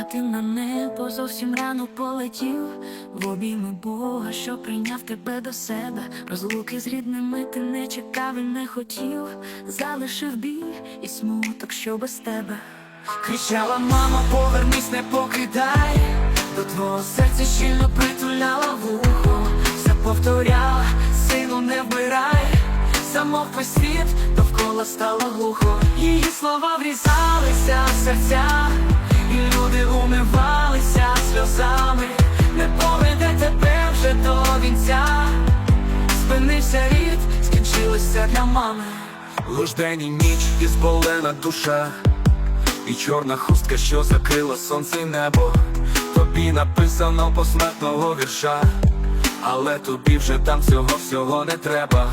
А ти на небо зовсім рано полетів в обійми Бога, що прийняв тебе до себе. Розлуки з рідними ти не чекав і не хотів. Залишив біль і смуток, що без тебе. Кричала мама, повернись, не покидай. До твого серця щільно притуляла вухо. Все повторяла, сину, не вбирай. Замовкли світ, довкола стало глухо. Її слова врізалися в серця, люди умивалися сльозами. Не поведе тебе вже до вінця. Спинився рід, скінчилося для мами. Лиш день і ніч і зболена душа, і чорна хустка, що закрила сонце й небо. Тобі написано посмертного вірша, але тобі вже там цього всього не треба.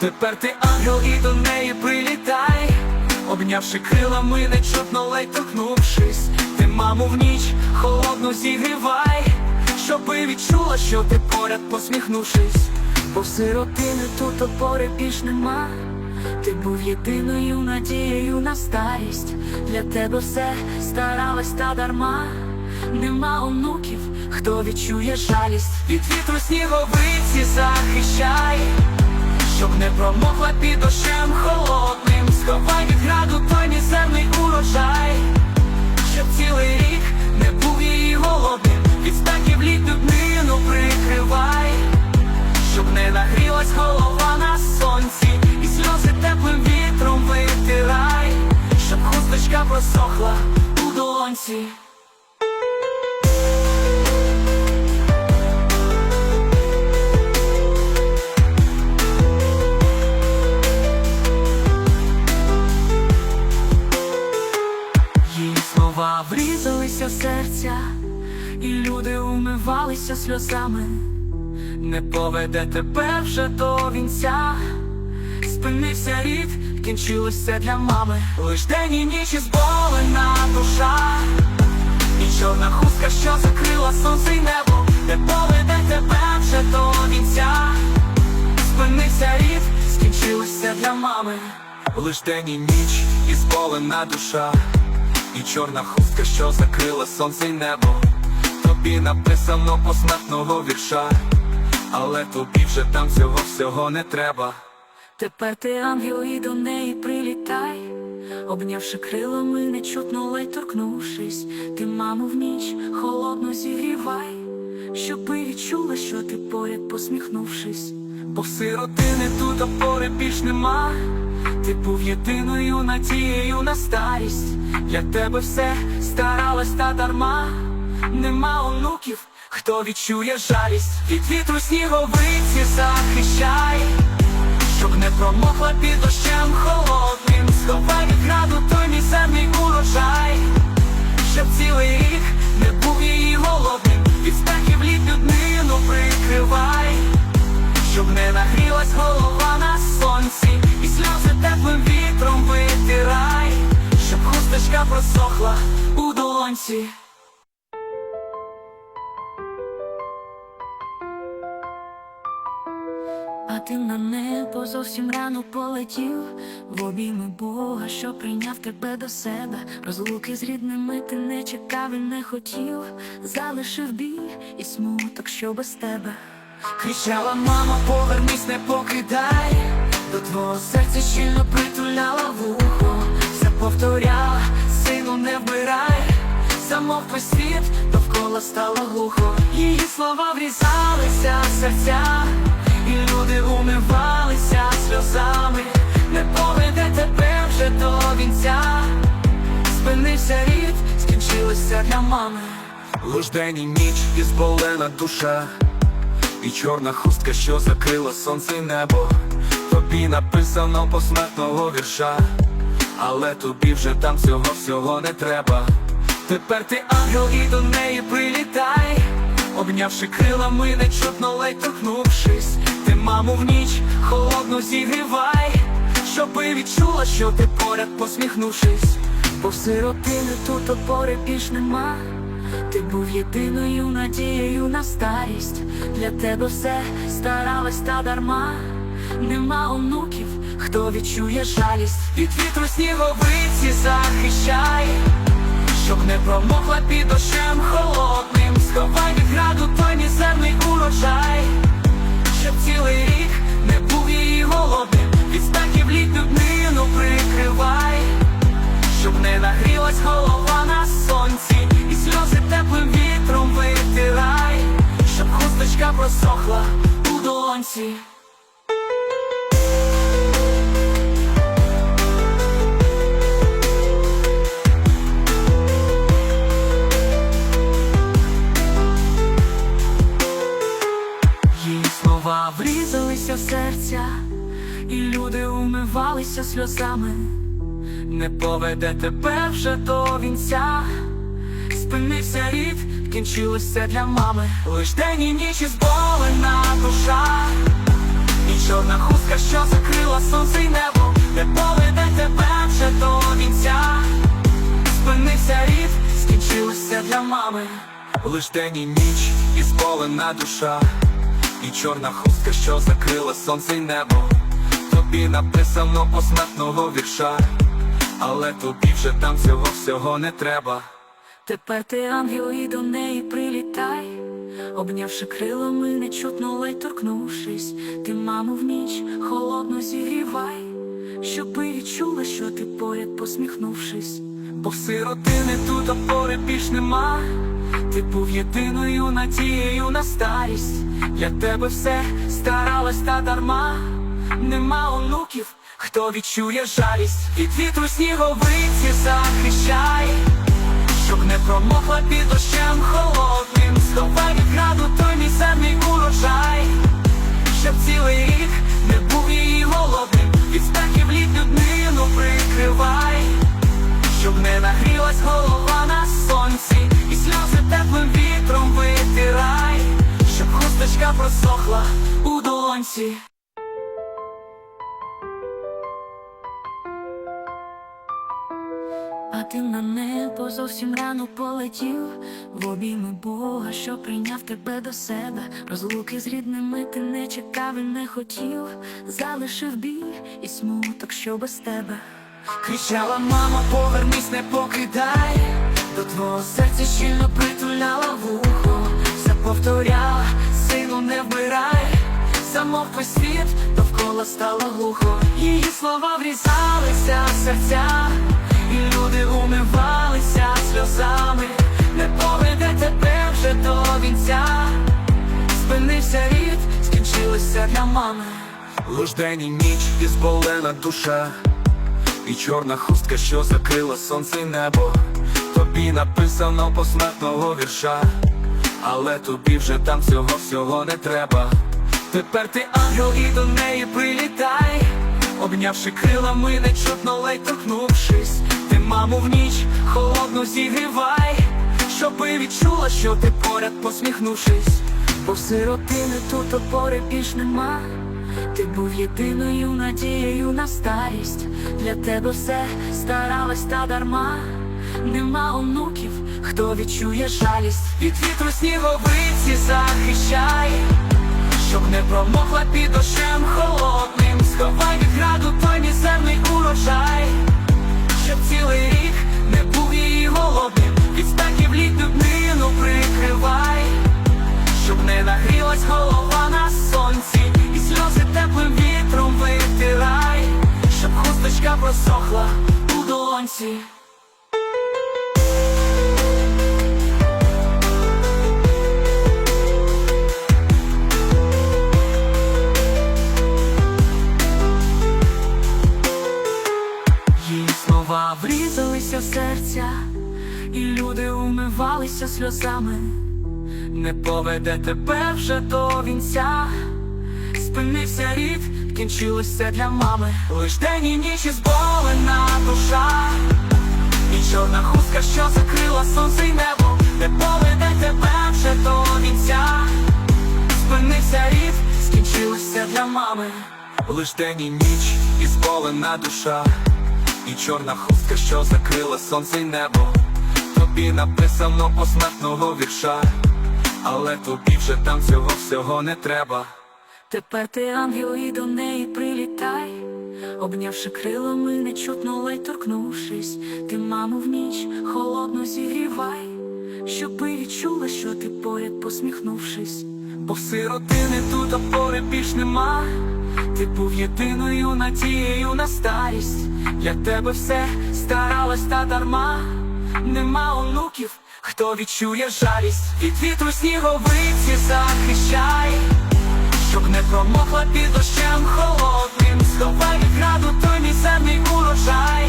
Тепер ти ангел і до неї прилітай, обнявши крилами, нечутно ледь торкнувшись, маму в ніч холодну зігрівай, щоби відчула, що ти поряд посміхнувшись. Бо в сиротини тут опори більш нема. Ти був єдиною надією на старість. Для тебе все старалась та дарма. Нема онуків, хто відчує жалість. Від вітру сніговиці захищай, щоб не промокла під дощем холодним. Сховай від граду той мізерний урожай, цілий рік не був її голодним. Від стаків літ дубнину прикривай, щоб не нагрілась голова на сонці, і сльози теплим вітром витирай, щоб хусточка просохла у долонці. Сльозами. Не поведе тебе вже до вінця. Спинився рід, кінчилося для мами. Лиш день і ніч і зболена душа, і чорна хустка, що закрила сонце й небо, не поведе тебе вже до вінця. Спинився рід, скінчилося для мами. Лиш день і ніч і зболена душа, і чорна хустка, що закрила сонце й небо. Тобі написано посмертного вірша, але тобі вже там цього всього не треба. Тепер ти ангел і до неї прилітай, обнявши крилами, нечутно ледь торкнувшись, ти маму в ніч холодно зігрівай, щоби відчула, що ти поряд посміхнувшись. Бо сиротини тут опори більш нема. Ти був єдиною надією на старість. Для тебе все старалась та дарма. Нема онуків, хто відчує жалість. Від вітру сніговиці захищай, щоб не промокла під дощем холодним. Сховай від граду той мізерний урожай, щоб цілий рік не був її голодним. Від стахів літню днину прикривай, щоб не нагрілась голова на сонці, і сльози теплим вітром витирай, щоб хусточка просохла у долонці. Зовсім рано полетів в обійми Бога, що прийняв тебе до себе. Розлуки з рідними ти не чекав і не хотів. Залишив біль і смуток, що без тебе. Кричала мама, повернись, не покидай До твого серця щільно притуляла вухо, все повторяла, сину, не вбирай. Замовкли світ, довкола стало глухо. Її слова врізалися в серця, люди умивалися сльозами. Не поведе тебе вже до вінця. Спинився рід, скінчилося для мами. Лиш день і ніч і зболена душа, і чорна хустка, що закрила сонце й небо. Тобі написано посмертного вірша, але тобі вже там цього всього не треба. Тепер ти ангел і до неї прилітай, обнявши крилами, нечутно ледь торкнувшись, ти маму в ніч холодно зігрівай, щоби відчула, що ти поряд посміхнувшись. Бо сиротини тут опори більш нема. Ти був єдиною надією на старість. Для тебе все старалась та дарма. Нема онуків, хто відчує жалість. Від вітру сніговиці захищай, щоб не промокла під дощем холодним. Сховай від граду той мізерний урожай, щоб цілий рік не був її голодним. Від стаків літню днину прикривай, щоб не нагрілась голова на сонці, і сльози теплим вітром витирай, щоб хусточка просохла у долонці. Сльозами. Не поведе тебе вже до вінця. Спинився рід, кінчилося для мами. Лиш день і ніч і зболена душа. І чорна хустка, що закрила сонце й небо, не поведе тебе вже до вінця. Спинився рід, скінчилося для мами. Лиш день і ніч і зболена душа. І чорна хустка, що закрила сонце й небо. Тобі написано посмертного вірша, але тобі вже там цього всього не треба. Тепер ти ангел і до неї прилітай, обнявши крилами, нечутно ледь торкнувшись, ти маму в ніч холодно зігрівай, щоби відчула, що ти поряд посміхнувшись. Бо сиротини тут опори більш нема. Ти був єдиною надією на старість. Для тебе все старалась та дарма. Нема онуків, хто відчує жалість. Від вітру сніговиці захищай, щоб не промокла під дощем холодним. Сховай від граду той мізерний урожай, щоб цілий рік не був її голодним. Від стаків літню днину прикривай, щоб не нагрілась голова на сонці, і сльози теплим вітром витирай, щоб хусточка просохла у долонці. Ти на небо зовсім рано полетів в обійми Бога, що прийняв тебе до себе. Розлуки з рідними ти не чекав і не хотів. Залишив біль і смуток, що без тебе. Кричала мама, повернись, не покидай До твого серця щільно притуляла вухо Все повторяла, сину не вмирай Замовкли світ, довкола стало глухо Її слова врізалися в серця люди умивалися сльозами Не поведе тебе вже до вінця Спинився рід, скінчилося для мами Лиш день і ніч і зболена душа і чорна хустка, що закрила сонце й небо. Тобі написано посмертного вірша, але тобі вже там цього всього не треба. Тепер ти ангел і до неї прилітай, обнявши крилами, нечутно ледь торкнувшись. Ти маму в ніч холодно зігрівай, щоби відчула, що ти поряд посміхнувшись. Бо сиротини тут опори більш нема. Ти був єдиною надією на старість. Для тебе все старалась та дарма. Нема онуків, хто відчує жалість. Від вітру сніговиці захищай, щоб не промокла під дощем холодним. Сховай від граду той мізерний урожай, цілий рік не був її голодним. Від стаків літню днину прикривай, щоб не нагрілась голова на сонці, і сльози теплим вітром витирай, щоб хусточка просохла у долонці. Сльозами. Не поведе тебе вже до вінця. Спинився рід, кінчилося для мами. Лиш день і ніч і зболена душа. І чорна хустка, що закрила сонце й небо. Не поведе тебе вже до вінця. Спинився рід, скінчилося для мами. Лиш день і ніч і зболена душа. І чорна хустка, що закрила сонце й небо. Тобі написано посмертного вірша, але тобі вже там цього всього не треба. Тепер ти ангел і до неї прилітай, обнявши крилами, нечутно ледь торкнувшись, ти маму в ніч холодно зігрівай, щоби відчула, що ти поряд посміхнувшись. Бо сиротини тут опори більш нема. Ти був єдиною надією на старість. Для тебе все старалась та дарма. Нема онуків, хто відчує жалість. Від вітру сніговиці захищай, щоб не промокла під дощем холодним. Сховай від граду той мізерний урожай,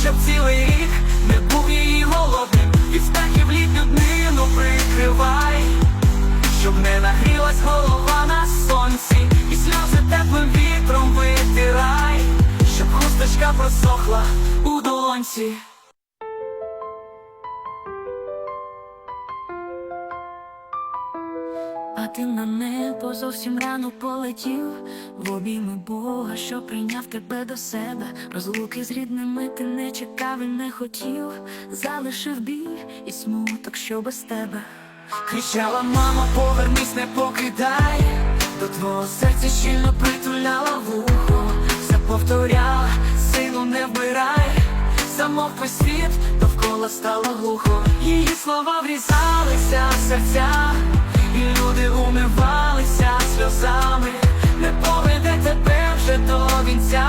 щоб цілий рік не був її голодним. Від спехів літню днину прикривай щоб не нагрілась голова на сонці, і сльози теплим вітром витирай, щоб хусточка просохла у долонці. Ти на небо зовсім рано полетів в обійми Бога, що прийняв тебе до себе. Розлуки з рідними ти не чекав і не хотів, залишив біль і смуток, що без тебе. Кричала мама, повернись, не покидай, до твого серця щільно притуляла вухо, все повторяла, сину не вбирай, замовкли світ, довкола стало глухо. Її слова врізалися в серця, і люди умивалися сльозами, не поведе тебе вже до вінця.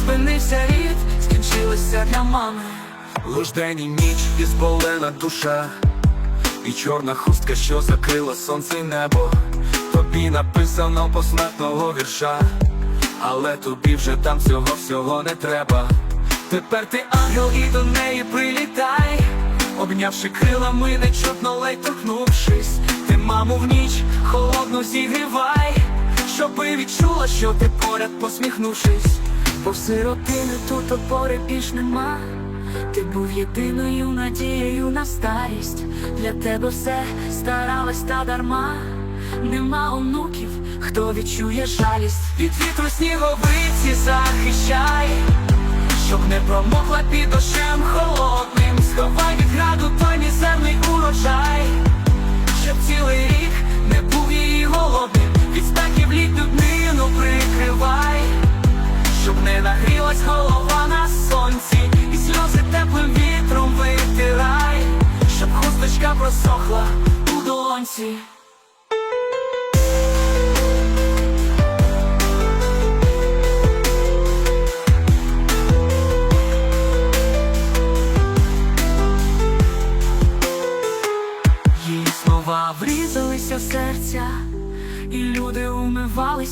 Спинився рід, скінчилося для мами. Лиш день і ніч і зболена душа. І чорна хустка, що закрила сонце й небо, тобі написано посмертного вірша, але тобі вже там цього всього не треба. Тепер ти ангел і до неї прилітай, обнявши крилами, нечутно ледь торкнувшись, ти маму в ніч холодну зігрівай, щоби відчула, що ти поряд посміхнувшись, Бо сиротини тут опори більш нема. Ти був єдиною надією на старість. Для тебе все старалась та дарма. Нема онуків, хто відчує жалість. Від вітру сніговиці захищай, щоб не промокла під дощем холодним. Сховай від граду той мізерний урожай, щоб цілий рік не був її голодним. Від спеків літню днину прикривай, щоб не нагрілась голова на сонці, і сльози теплим вітром витирай, щоб хусточка просохла у долонці.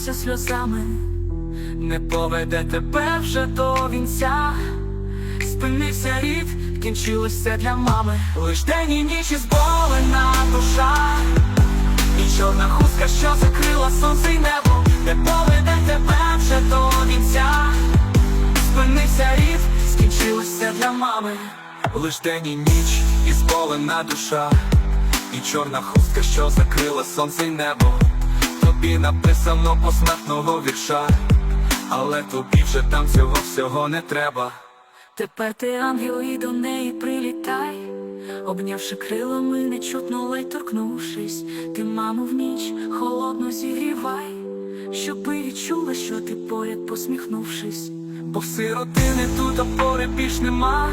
Умивалися сльозами. Не поведе тебе вже до вінця. Спинився рід, кінчилося для мами. Лиш день і ніч і зболена душа. І чорна хустка, що закрила сонце й небо, не поведе тебе вже до вінця. Спинився рід, скінчилося для мами. Лиш день і ніч і зболена душа. І чорна хустка, що закрила сонце й небо. Тобі написано посмертного вірша. Але тобі вже там цього всього не треба. Тепер ти ангел і до неї прилітай, обнявши крилами, нечутно ледь торкнувшись, ти маму в ніч холодно зігрівай, щоби відчула, що ти поряд посміхнувшись. Бо сиротини тут опори більш нема.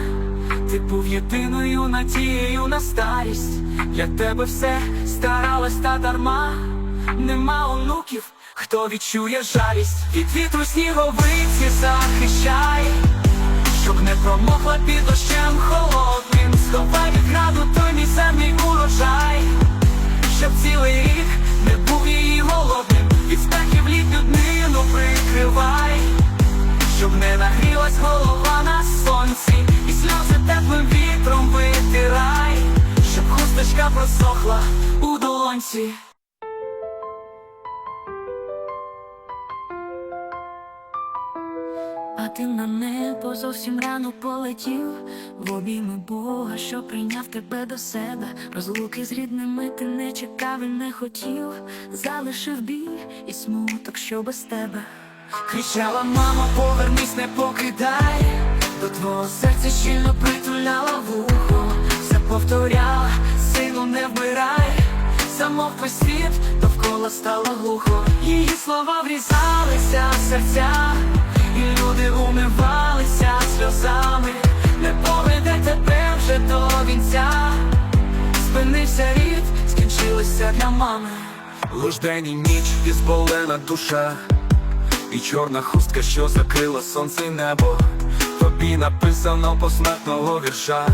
Ти був єдиною надією на старість. Для тебе все старалась та дарма. Нема онуків, хто відчує жалість. Від вітру сніговиці захищай, щоб не промокла під дощем холодним. Сховай від граду той мізерний урожай, щоб цілий рік не був її голодним. Від спеків літню днину прикривай щоб не нагрілась голова на сонці, і сльози теплим вітром витирай, щоб хусточка просохла у долонці. Ти на небо зовсім рано полетів в обійми Бога, що прийняв тебе до себе. Розлуки з рідними ти не чекав і не хотів, залишив біль і смуток, що без тебе. Кричала мама, повернись, не покидай, до твого серця щільно притуляла вухо, все повторяла, сину не вмирай, замовк весь світ, довкола стало глухо. Її слова врізалися в серця, і люди умивалися сльозами. Не поведе тебе вже до вінця. Спинився рід, скінчилося для мами. Лиш день і ніч і зболена душа, і чорна хустка, що закрила сонце й небо. Тобі написано посмертного вірша,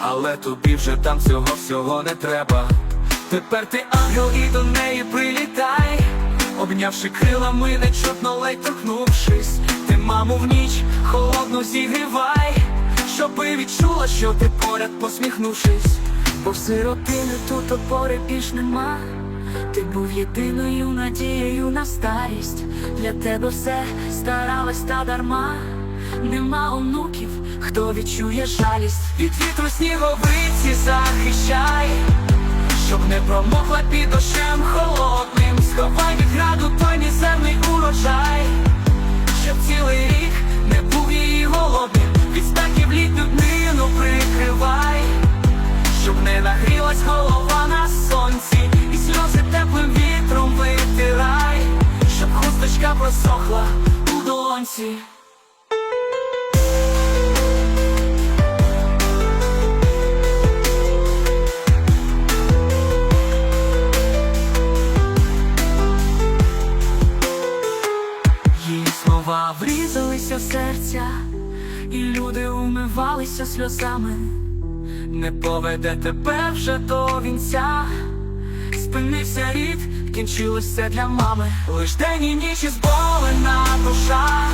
але тобі вже там цього всього не треба. Тепер ти ангел і до неї прилітай, обнявши крилами, нечутно ледь торкнувшись, маму в ніч холодно зігрівай, щоби відчула, що ти поряд посміхнувшись. Бо в сиротини тут опори більш нема. Ти був єдиною надією на старість. Для тебе все старалась та дарма. Нема онуків, хто відчує жалість. Від вітру сніговиці захищай, щоб не промокла під дощем холодним. Сховай від граду той мізерний урожай, цілий рік не був її голодним. Від стаків літню днину прикривай, щоб не нагрілась голова на сонці, і сльози теплим вітром витирай, щоб хусточка просохла у долонці. Люди сльозами. Не поведе тебе вже до вінця. Спинився рід, кінчилося для мами. Лиш день і ніч і зболена душа,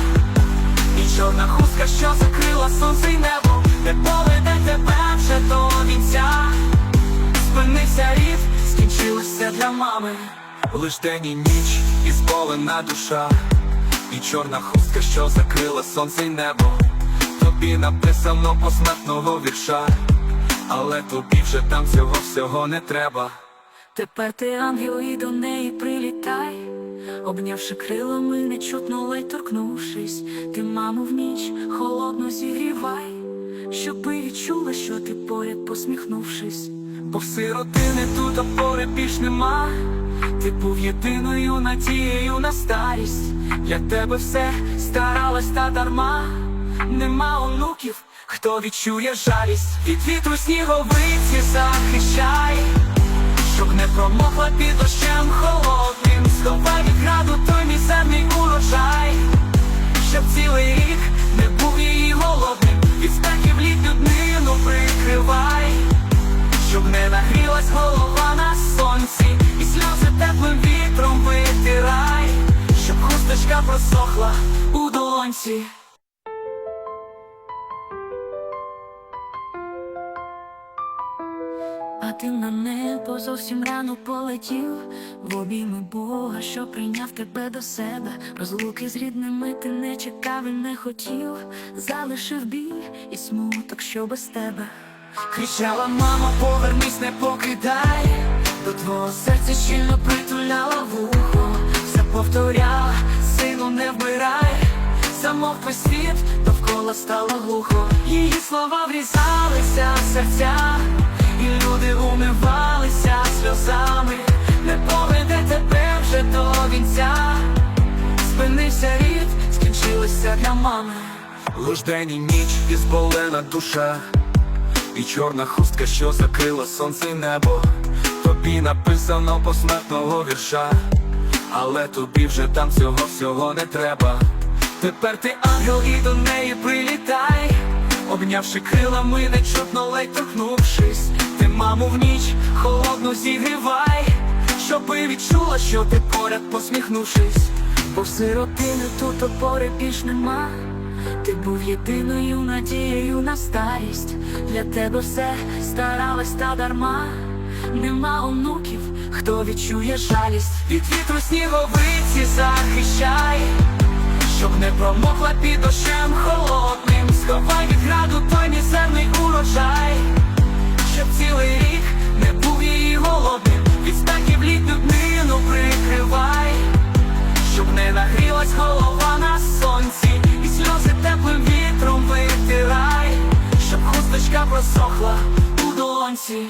і чорна хустка, що закрила сонце й небо, не поведе тебе вже до вінця. Спинився рід, скінчилося для мами. Лиш день і ніч і зболена душа, і чорна хустка, що закрила сонце й небо. Тобі написано посмертного вірша, але тобі вже там цього всього не треба. Тепер ти ангел і до неї прилітай, обнявши крилами, нечутно ледь торкнувшись, ти маму в ніч холодно зігрівай, щоби відчула, що ти поряд посміхнувшись. Бо в сиротини тут опори більш нема. Ти був єдиною надією на старість. Для тебе все старалась та дарма. Нема онуків, Хто відчує жалість. Від вітру сніговиці захищай, щоб не промокла під дощем холодним, сховай від граду той мізерний урожай, щоб цілий рік не був її голодним, від стаків літню днину прикривай, щоб не нагрілась голова на сонці, і сльози теплим вітром витирай, щоб хусточка просохла у долонці. Ти на небо зовсім рано полетів в обійми Бога, що прийняв тебе до себе. Розлуки з рідними ти не чекав і не хотів, залишив біль і смуток, що без тебе. Кричала мама, повернись, не покидай До твого серця щільно притуляла вухо, Все повторяла, сину не вбирай замовк весь світ, довкола стало глухо. Її слова врізалися в серця, і люди умивалися сльозами, не поведе тебе вже до вінця. Спинився рід, скінчилося для мами. Лиш день і ніч і зболена душа, і чорна хустка, що закрила сонце й небо. Тобі написано посмертного вірша, але тобі вже там цього всього не треба. Тепер ти ангел і до неї прилітай, обнявши крилами, нечутно ледь торкнувшись, маму в ніч холодно зігрівай, щоби відчула, що ти поряд посміхнувшись. Бо сиротини тут опори більш нема. Ти був єдиною надією на старість. Для тебе все старалась та дарма. Нема онуків, хто відчує жалість. Від вітру сніговиці захищай, щоб не промокла під дощем холодним, сховай від граду той мізерний урожай, цілий рік не був її голодним, від стаків літню днину прикривай, щоб не нагрілась голова на сонці, і сльози теплим вітром витирай, щоб хусточка просохла у долонці.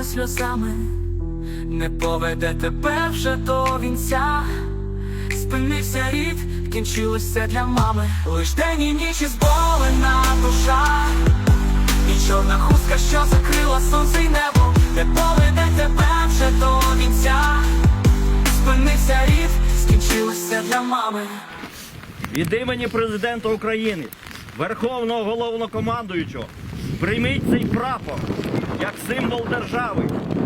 Умивалися сльозами. Не поведе тебе вже до вінця. Спинився рід, кінчилось все для мами. Лиш день і ніч і зболена душа. І чорна хустка, що закрила сонце й небо, не поведе тебе вже до вінця. Спинився рід, скінчилось все для мами. Від імені президента України, Верховного головнокомандуючого, прийміть цей прапор як символ держави,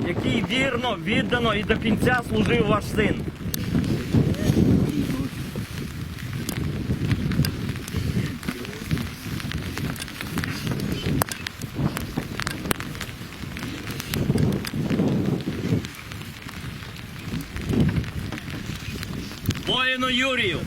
який вірно, віддано і до кінця служив ваш син. Воїну Юрію!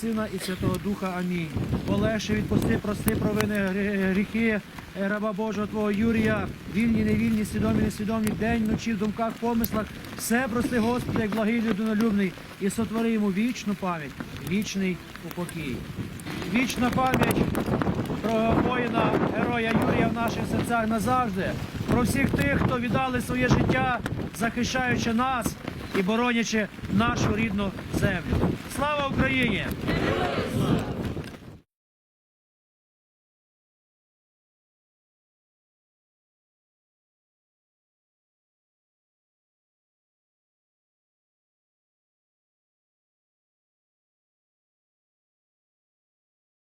Сина і Святого Духа. Амінь. Олеше, відпусти, прости провини гріхи е, раба Божого Твого Юрія, вільні, невільні, свідомі, несвідомі, день, вночі, в думках, помислах. Все прости, Господи, як благий людинолюбний, і сотвори йому вічну пам'ять, вічний упокій. Вічна пам'ять про воїна, героя Юрія в наших серцях назавжди, про всіх тих, хто віддали своє життя, захищаючи нас і боронячи нашу рідну землю. Слава Україні!